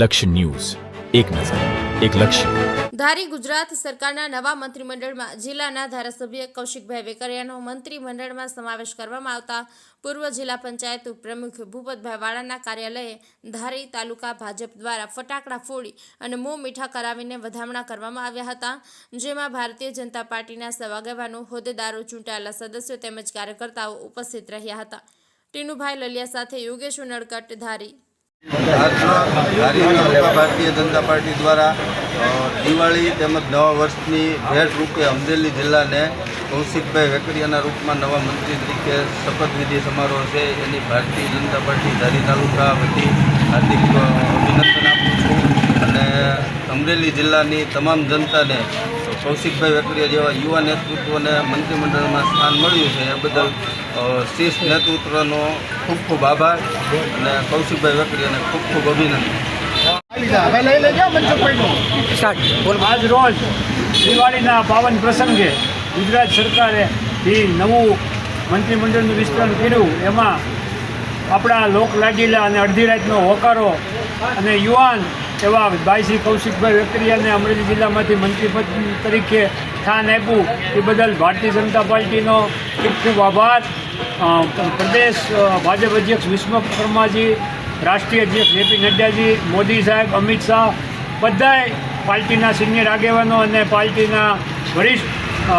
લક્ષ્ય ન્યૂઝ. એક નજર, એક લક્ષ્ય. ધારી ગુજરાત સરકારના નવા મંત્રીમંડળમાં જિલ્લાના ધારાસભ્ય કૌશિકભાઈ વેકરિયાનો મંત્રીમંડળમાં સમાવેશ કરવામાં આવતા પૂર્વ જિલ્લા પંચાયત ઉપપ્રમુખ ભૂપતભાઈ વાળાના કાર્યાલયે ધારી તાલુકા ભાજપ દ્વારા ફટાકડા ફોડી અને મોં મીઠા કરાવીને વધામણા કરવામાં આવ્યા હતા, જેમાં ભારતીય જનતા પાર્ટીના સવાગવાનો હોદ્દેદારો ચૂંટાયેલા સદસ્યો તેમજ કાર્યકર્તાઓ ઉપસ્થિત રહ્યા હતા. ટીનુભાઈ લલિયા સાથે યોગેશ નડકટ ધારી ભારતીય જનતા પાર્ટી દ્વારા દિવાળી તેમજ નવા વર્ષની ભેટ રૂપે અમરેલી જિલ્લાને કૌશિકભાઈ વેકરિયાના રૂપમાં નવા મંત્રી તરીકે શપથવિધિ સમારોહ છે. એની ભારતીય જનતા પાર્ટી ધારી તાલુકા વતી હાર્દિક અભિનંદન આપું છું. અને અમરેલી જિલ્લાની તમામ જનતાને કૌશિકભાઈ વેકરિયા જેવા યુવા નેતૃત્વને મંત્રીમંડળમાં સ્થાન મળ્યું છે. એ બદલ શીર્ષ નેતૃત્વનો ખૂબ ખૂબ આભાર અને કૌશિકભાઈ વેકરિયાને ખૂબ ખૂબ અભિનંદન. આજ રોજ દિવાળીના પાવન પ્રસંગે ગુજરાત સરકારે જે નવું મંત્રીમંડળનું વિસ્તરણ કર્યું એમાં આપણા લોકલાડીલા અને અડધી રાતનો હોકારો અને યુવાન એવા ભાઈશ્રી કૌશિકભાઈ વેકરિયાને અમરેલી જિલ્લામાંથી મંત્રીપદ તરીકે સ્થાન આપ્યું. એ બદલ ભારતીય જનતા પાર્ટીનો ખૂબ ખૂબ આભાર. પ્રદેશ ભાજપ અધ્યક્ષ વિશ્વકર્માજી, રાષ્ટ્રીય અધ્યક્ષ જેપી નડ્ડાજી, મોદી સાહેબ, અમિત શાહ બધાય પાર્ટીના સિનિયર આગેવાનો અને પાર્ટીના વરિષ્ઠ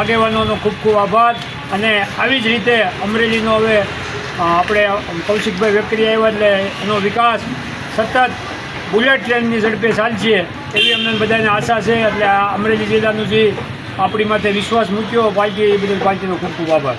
આગેવાનોનો ખૂબ ખૂબ આભાર. અને આવી જ રીતે અમરેલીનો હવે આપણે કૌશિકભાઈ વેકરી આવ્યા એટલે એનો વિકાસ સતત બુલેટ ટ્રેનની ઝડપે ચાલશે એવી અમને બધાને આશા છે. એટલે આ અમરેલી જિલ્લાનું જે આપણી માથે વિશ્વાસ મૂક્યો પાર્ટી એ બદલ પાર્ટીનો ખૂબ ખૂબ આભાર.